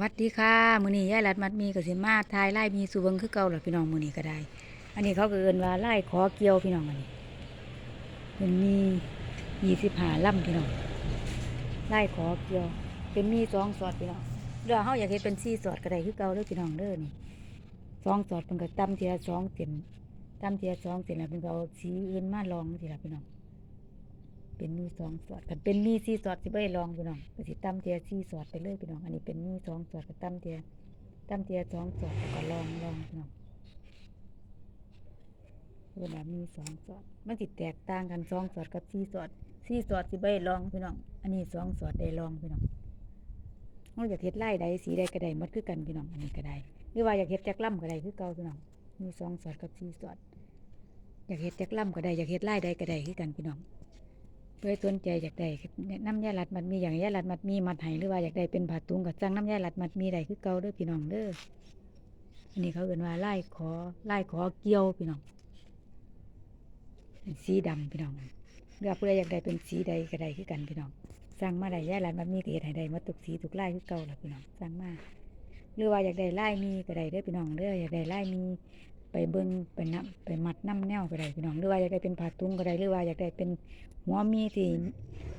วัสดีค่ะมือนี้ยายรัดมัดมีกับสิมาทายไล่มีสุเบิงคือเก่าล่ะพี่น้องมือนี้ก็ได้ อันนี้เขาเอิ้นว่าไล่ขอเกี่ยวพี่น้องอันนี้เป็นมียี่สิบห้าลำพี่น้องไล่ขอเกี่ยว เป็นมีสองสอดพี่น้องเรือเฮาอยากเฮ็ดเป็นสี่สอดก็ได้คือเก่าเด้อพี่น้องเด้อนี่สองสอดเพิ่นก็ตำเทียสองเส้นตำเทียสองเส้นแล้วเพิ่นก็เอาสีอื่นมาลองสิล่ะพี่น้อง เป็นมีสองสอดกันเป็นมีสี่สอดสิบ่ได้ลองพี่น้องก็สิตำเทียสี่สอดไปเลยพี่น้อง อันนี้เป็นมีสองสอดก็ตำเทียตำเทียสองสอดก็ลองลองพี่น้องเวลามีสองสอดมันสิแตกต่างกันสองสอดกับสี่สอดสี่สอดสิบ่ได้ลองพี่น้อง อันนี้สองสอดได้ลองพี่น้องเราอยากเฮ็ดไล่ใดสีใดก็ได้หมดคือกันพี่น้องอันนี้ก็ได้หรือว่าอยากเฮ็ดจักรล่ำก็ได้คือเก่าพี่น้องมีสองสอดกับสี่สอดอยากเฮ็ดจักรล่ำก็ได้อยากเฮ็ดไล่ใดก็ได้คือกันพี่น้อง เพื่อสนใจอยากได้น้ำยาลัดมัดมีอย่างยาลัดมัดมีมัดไห้หรือว่าอยากได้เป็นผ้าถุงกับจังน้ำยาลัดมัดมีได้คือเก่าเด้อพี่น้องเด้ออันนี้เขาเอื่นว่าไล่ขอไล่ขอเกี่ยวพี่น้องสีดำพี่น้องเรือเพื่ออยากได้เป็นสีใดก็ได้คือกันพี่น้องสั่งมาได้ยาลัดมัดมีก็เฮ็ดให้ได้มาตุกสีทุกไล่คือเก่าล่ะพี่น้องสั่งมาหรือว่าอยากได้ไล่มีก็ได้เด้อพี่น้องเด้ออยากได้ไล่มี ไปเบิ้งไปนับไปมัดน้ำแนวก็ได้พี่น้องหรือว่าอยากได้เป็นผ้าถุงก็ได้หรือว่าอยากได้เป็นหัวมีที่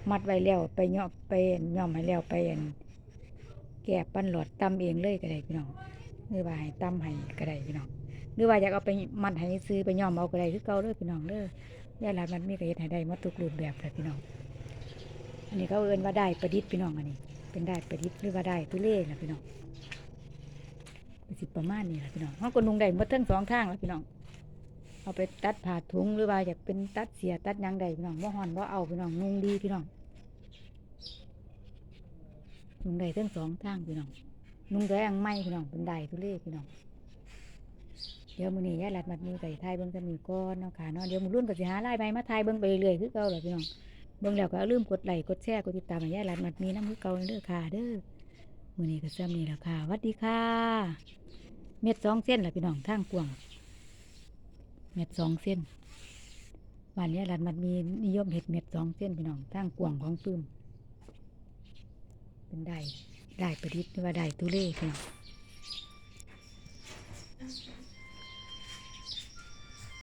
มัดไว้แล้วไปย่อไปย่อมให้แล้วไปแกะปั้นหลอดตำเองเลยก็ได้พี่น้องหรือว่าให้ตำให้ก็ได้พี่น้องหรือว่าอยากเอาไปมัดให้ซื้อไปย่อมเอาก็ได้คือเก่าเด้อพี่น้องเด้อย่าหลานมันมีก็เฮ็ดให้ได้มดทุกรูปแบบเลยพี่น้องอันนี้เขาเอิ้นว่าได้ประดิษฐ์พี่น้องอันนี้ เป็นได้ประดิษฐ์หรือว่าได้ตุเล่นะพี่น้อง สิประมาณนี้แหละพี่น้องเขาก็นุ่งได้หมดทั้งสองทางแล้วพี่น้อง เอาไปตัดผ่าถุงหรือว่าอยากเป็นตัดเสียตัดยังใดพี่น้องว่าหอนว่าเอาพี่น้องนุ่งดีพี่น้องนุ่งได้ทั้งสองทางพี่น้องนุ่งได้อังไม่พี่น้องเป็นได้ทุเรศพี่น้องเดี๋ยวมือนี้ยายรัดมัดมีไก่ไทยเบิ่งกันมีก้อนเนาะค่ะเนาะเดี๋ยวมือรุ่นก็สิหาลายใบมาไทยเบิ่งไปเรื่อยคือเก่าแหละพี่น้องเบิ่งแล้วก็ลืมกดไลค์กดแชร์กดติดตามยายรัดมัดมีน้ำคือเก่าเด้อค่ะเด้อมือนี้ก็ซ้ำนี่แหละค่ะสวัสดีค่ะ เม็ดสองเส้นแหละพี่น้องทางกวางเม็ดสองเส้นวันนี้รัดมันมีนิยมเห็ดเม็ดสองเส้นพี่น้องทางกวางของปื้มเป็นได้ได้ประดิษฐ์ว่าได้ตุเล่พี่น้อง